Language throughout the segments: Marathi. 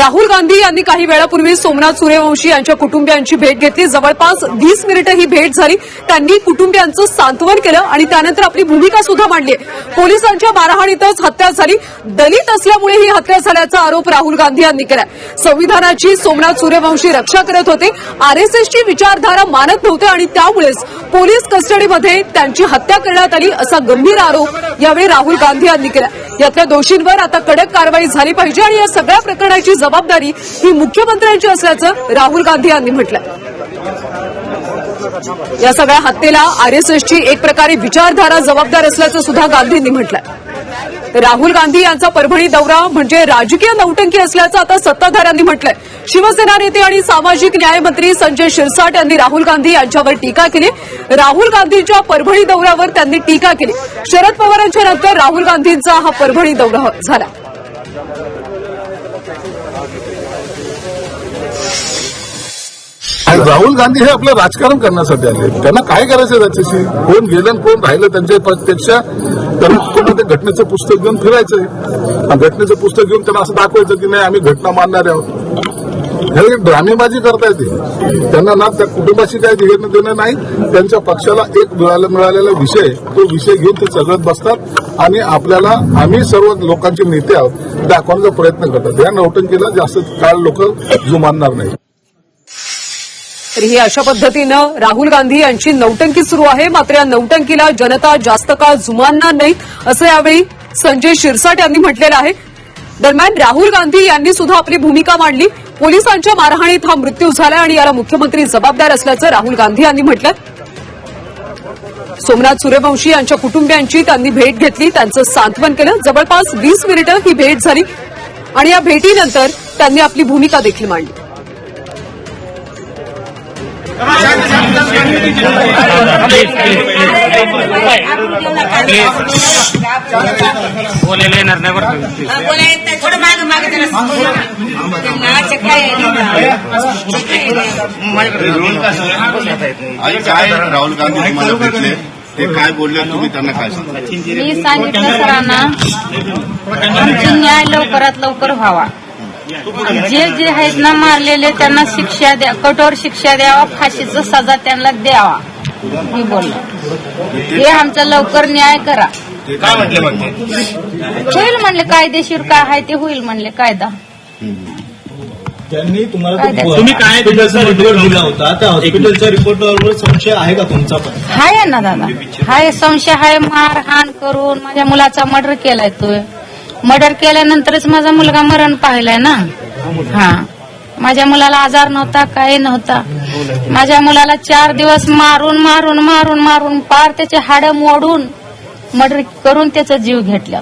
राहुल गांधी यांनी काही वेळापूर्वी सोमनाथ सूर्यवंशी यांच्या कुटुंबियांची भेट घेतली. जवळपास वीस मिनिटं ही भेट झाली. त्यांनी कुटुंबियांचं सांत्वन केलं आणि त्यानंतर आपली भूमिका सुद्धा मांडली. पोलिसांच्या मारहाणीतच हत्या झाली. दलित असल्यामुळे ही हत्या झाल्याचा आरोप राहुल गांधी यांनी केला संविधानाची सोमनाथ सूर्यवंशी रक्षा करत होते. आरएसएसची विचारधारा मानत नव्हते आणि त्यामुळेच पोलीस कस्टडीमध्ये त्यांची हत्या करण्यात आली असा गंभीर आरोप यावेळी राहुल गांधी यांनी केला. यातल्या दोषींवर आता कडक कारवाई झाली पाहिजे आणि या सगळ्या प्रकरणाची जबाबदारी ही मुख्यमंत्र्यांची असल्याचं राहुल गांधी यांनी म्हटलंय. या सगळ्या हत्येला आरएसएसची एक प्रकारे विचारधारा जबाबदार असल्याचं सुद्धा गांधींनी म्हटलंय. राहुल गांधी यांचा परभणी दौरा म्हणजे राजकीय नौटंकी असल्याचं आता सत्ताधाऱ्यांनी म्हटलंय. शिवसेना नेते आणि सामाजिक न्यायमंत्री संजय शिरसाट यांनी राहुल गांधी यांच्यावर टीका केली. राहुल गांधींच्या परभणी दौऱ्यावर त्यांनी टीका केली. शरद पवारांच्या नंतर राहुल गांधींचा हा परभणी दौरा झाला. आणि राहुल गांधी हे आपलं राजकारण करण्यासाठी आले. त्यांना काय करायचं त्याच्याशी? कोण गेलं कोण राहिलं त्यांच्या पेक्षा त्यांना ते घटनेचं पुस्तक घेऊन फिरायचं घटनेचं पुस्तक घेऊन त्यांना असं दाखवायचं की नाही आम्ही घटना मानणारे आहोत. हे ड्रामेबाजी करता येते त्यांना ना त्या कुटुंबाशी काही घेणं देणं नाही त्यांच्या पक्षाला एक मिळाला मिळालेला विषय तो विषय घेऊन ते चढत बसतात आणि आपल्याला आम्ही सर्व लोकांचे नेते आहोत दाखवण्याचा प्रयत्न करतात. या नौटंकीला जास्त काळ लोक जुमानणार नाही. तर ही अशा पद्धतीनं राहुल गांधी यांची नौटंकी सुरू आहे. मात्र या नौटंकीला जनता जास्त काळ जुमानणार नाही असं यावेळी संजय शिरसाट यांनी म्हटलेलं आहे. दरम्यान राहुल गांधी यांनी सुद्धा आपली भूमिका मांडली. पोलिसांच्या मारहाणीत हा मृत्यू झाला आणि याला मुख्यमंत्री जबाबदार असल्याचं राहुल गांधी यांनी म्हटलं. सोमनाथ सूर्यवंशी यांच्या कुटुंबियांची त्यांनी भेट घेतली. त्यांचं सांत्वन केलं. जवळपास वीस मिनिटं ही भेट झाली. आणि या भेटीनंतर त्यांनी आपली भूमिका देखील मांडली. बोलायला येणार नाही बरं थोडं काय राहुल गांधी तुम्हाला भेटले ते काय बोलले तुम्ही त्यांना काय मी सांगितलं सरांना आमची न्याय लवकरात लवकर व्हावा जे जे आहेत ना मारलेले त्यांना शिक्षा द्या कठोर शिक्षा द्यावा फाशीचं सजा त्यांना द्यावा. मी बोललो हे आमचा लवकर न्याय करा. काय म्हटले म्हणते होईल म्हणले कायदेशीर काय आहे ते होईल म्हणले कायदा. त्यांनी तुम्हाला काय तो द्या- तुम्ही काय हॉस्पिटलचा रिपोर्ट दिला होता. त्या हॉस्पिटलच्या रिपोर्टवर संशय आहे का तुमचा पण? हाय ना दादा. हाय संशय हाय मारहाण करून माझ्या मुलाचा मर्डर केलाय तू. मर्डर केल्यानंतरच माझा मुलगा मरण पाहिलाय ना. हा. माझ्या मुलाला आजार नव्हता काही नव्हता. माझ्या मुलाला चार दिवस मारून मारून मारून मारून पार त्याचे हाड मोडून मर्डर करून त्याचा जीव घेतला.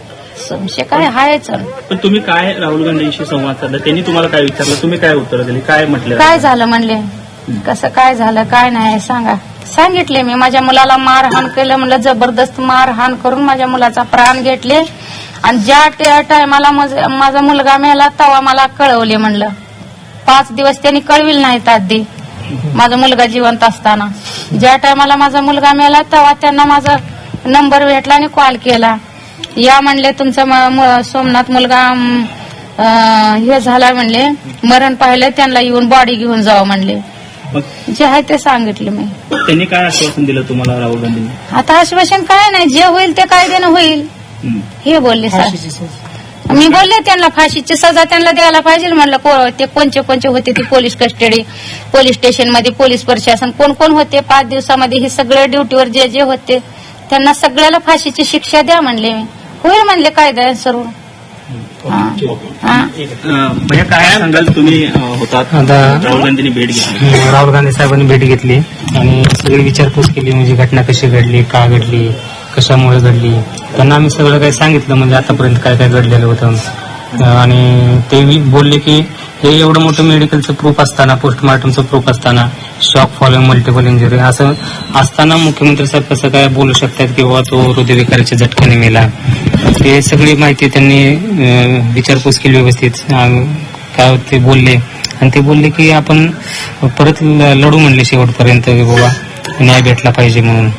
संशय काय? हायच पण तुम्ही काय राहुल गांधींशी संवाद साधला? त्यांनी तुम्हाला काय विचारलं? तुम्ही काय उत्तर दिली? काय म्हटलं? काय झालं म्हणले? कसं काय झालं? काय नाही? सांगा. सांगितले मी. माझ्या मुलाला मारहाण केलं म्हणलं जबरदस्त मारहाण करून माझ्या मुलाचा प्राण घेतले. आणि ज्या त्या टायमाला माझा मुलगा मेला तेव्हा मला कळवले म्हणलं. पाच दिवस त्यांनी कळविल नाहीत आधी माझा मुलगा जिवंत असताना. ज्या टायमाला माझा मुलगा मेला तेव्हा त्यांना माझा नंबर भेटला आणि कॉल केला. या म्हणले तुमचा सोमनाथ मुलगा हे झाला म्हणले मरण पाहिलं त्यांना येऊन बॉडी घेऊन जावं म्हणले. जे आहे ते सांगितलं मी. त्यांनी काय आश्वासन दिलं तुम्हाला राहुल गांधींनी? आता आश्वासन काय नाही जे होईल ते कायद्यानं होईल. हं. हे बोलले सर. मी बोलले त्यांना फाशीची सजा त्यांना द्यायला पाहिजे. म्हणलं को- ते कोणचे कोणचे होते ते पोलीस कस्टडी पोलीस स्टेशनमध्ये पोलीस प्रशासन कोण कोण होते? पाच दिवसामध्ये हे सगळे ड्युटीवर जे जे होते त्यांना सगळ्याला फाशीची शिक्षा द्या म्हणले मी. होईल म्हणले कायदा सर्व हा. हा. अं, भैया काय सांगाल तुम्ही अं, होतात. आता- राहुल गांधींनी भेट घेतली. राहुल गांधी साहेबांनी भेट घेतली. आणि सगळी विचारपूस केली म्हणजे घटना कशी घडली का घडली कशामुळे घडली? त्यांना आम्ही सगळं काही सांगितलं म्हणजे आतापर्यंत काय काय घडलेलं होतं. आणि ते बोलले की हे एवढं मोठं मेडिकलचं प्रूफ असताना पोस्टमॉर्टमचं प्रूफ असताना शॉक फॉलोइंग मल्टिपल इंजुरी असं असताना मुख्यमंत्री साहेब कसं काय बोलू शकतात की बाबा तो हृदयविकाराच्या झटक्याने मेला? ते सगळी माहिती त्यांनी विचारपूस केली व्यवस्थित. काय ते बोलले. आणि ते बोलले की आपण परत ल- लढू म्हणले शेवटपर्यंत की बाबा न्याय भेटला पाहिजे म्हणून.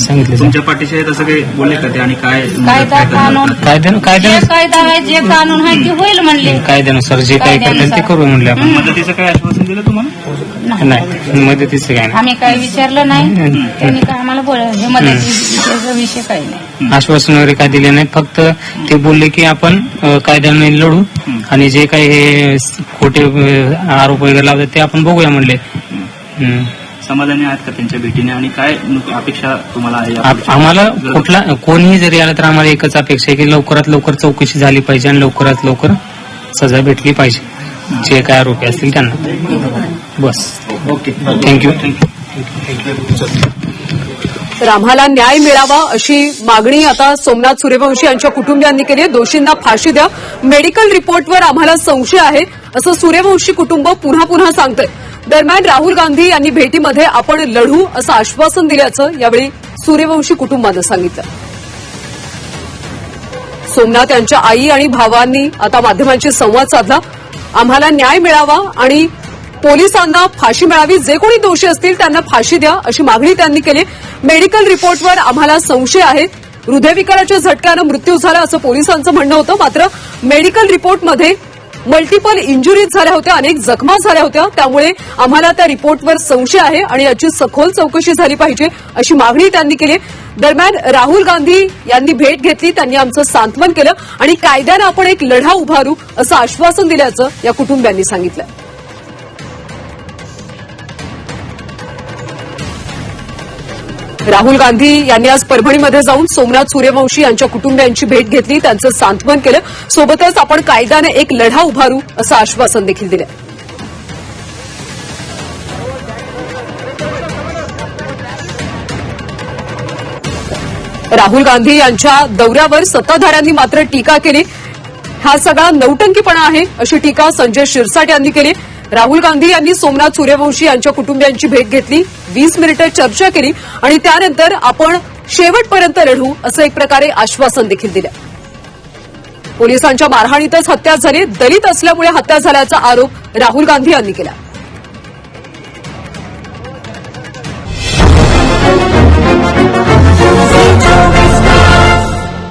सांगितलं. तुमच्या पाठीशी आहेत असं काही बोलले का ते? आणि काय कायदा कानून. कायद्यानं जे कायद्यानं कायदा आहे जे कानून आहे ते होईल म्हणले. कायद्यानुसार जे काही करतील ते. करू म्हणले आपण. मदतीचं काय आश्वासन दिलं तुम्हाला? नाही. मदतीचं काय आम्ही काही विचारलं नाही. त्यांनी काय आम्हाला बोल हे मदतीचा विषय काही नाही. आश्वासन वगैरे काय दिले नाही फक्त ते बोलले की आपण अ, कायद्याने लढू. आणि जे काही हे खोटे अ, आरोप वगैरे लावतात ते आपण बघूया म्हणले. हम्म. समाधानी आहात का त्यांच्या भेटीने? आणि काय अपेक्षा तुम्हाला आहे आम्हाला कुठला कोणीही जरी आलं तर आम्हाला एकच अपेक्षा आहे की लवकरात लवकर चौकशी झाली पाहिजे आणि लवकरात लवकर सजा भेटली पाहिजे. जे काय आरोपी असतील त्यांना. बस. ओके. थँक्यू तर आम्हाला न्याय मिळावा अशी मागणी आता सोमनाथ सूर्यवंशी यांच्या कुटुंबियांनी केली आहे. दोषींना फाशी द्या. मेडिकल रिपोर्टवर आम्हाला संशय आहे असं सूर्यवंशी कुटुंब पुन्हा पुन्हा सांगतंय. दरम्यान राहुल गांधी यांनी भेटीमध्ये आपण लढू असं आश्वासन दिल्याचं यावेळी सूर्यवंशी कुटुंबानं सांगितलं. सोमनाथ यांच्या आई आणि भावांनी आता माध्यमांशी संवाद साधला. आम्हाला न्याय मिळावा आणि पोलिसांना फाशी मिळावी. जे कोणी दोषी असतील त्यांना फाशी द्या अशी मागणी त्यांनी केली. मेडिकल रिपोर्टवर आम्हाला संशय आहे. हृदयविकाराच्या झटक्यानं मृत्यू झाला असं पोलिसांचं म्हणणं होतं. मात्र मेडिकल रिपोर्टमध्ये मल्टिपल इंजुरीज झाल्या होत्या अनेक जखमा झाल्या होत्या. त्यामुळे आम्हाला त्या रिपोर्टवर संशय आहे आणि याची सखोल चौकशी झाली पाहिजे अशी मागणी त्यांनी केली. दरम्यान राहुल गांधी यांनी भेट घेतली त्यांनी आमचं सांत्वन केलं आणि कायद्यानं आपण एक लढा उभारू असं आश्वासन दिल्याचं या कुटुंबियांनी सांगितलं. राहुल गांधी यांनी आज परभणीमध्ये जाऊन सोमनाथ सूर्यवंशी यांच्या कुटुंबियांची भेट घेतली त्यांचं सांत्वन केलं. सोबतच आपण कायद्याने एक लढा उभारू असं आश्वासन देखील दिलं राहुल गांधी यांच्या दौऱ्यावर सत्ताधाऱ्यांनी मात्र टीका केली. हा सगळा नौटंकीपणा आहे अशी टीका संजय शिरसाट यांनी केली. राहुल गांधी यांनी सोमनाथ सूर्यवंशी यांच्या कुटुंबियांची भेट घेतली वीस मिनिटं चर्चा केली आणि त्यानंतर आपण शेवटपर्यंत लढू असं एक प्रकारे आश्वासन देखील दिलं. पोलिसांच्या मारहाणीतच हत्या झाली दलित असल्यामुळे हत्या झाल्याचा आरोप राहुल गांधी यांनी केला.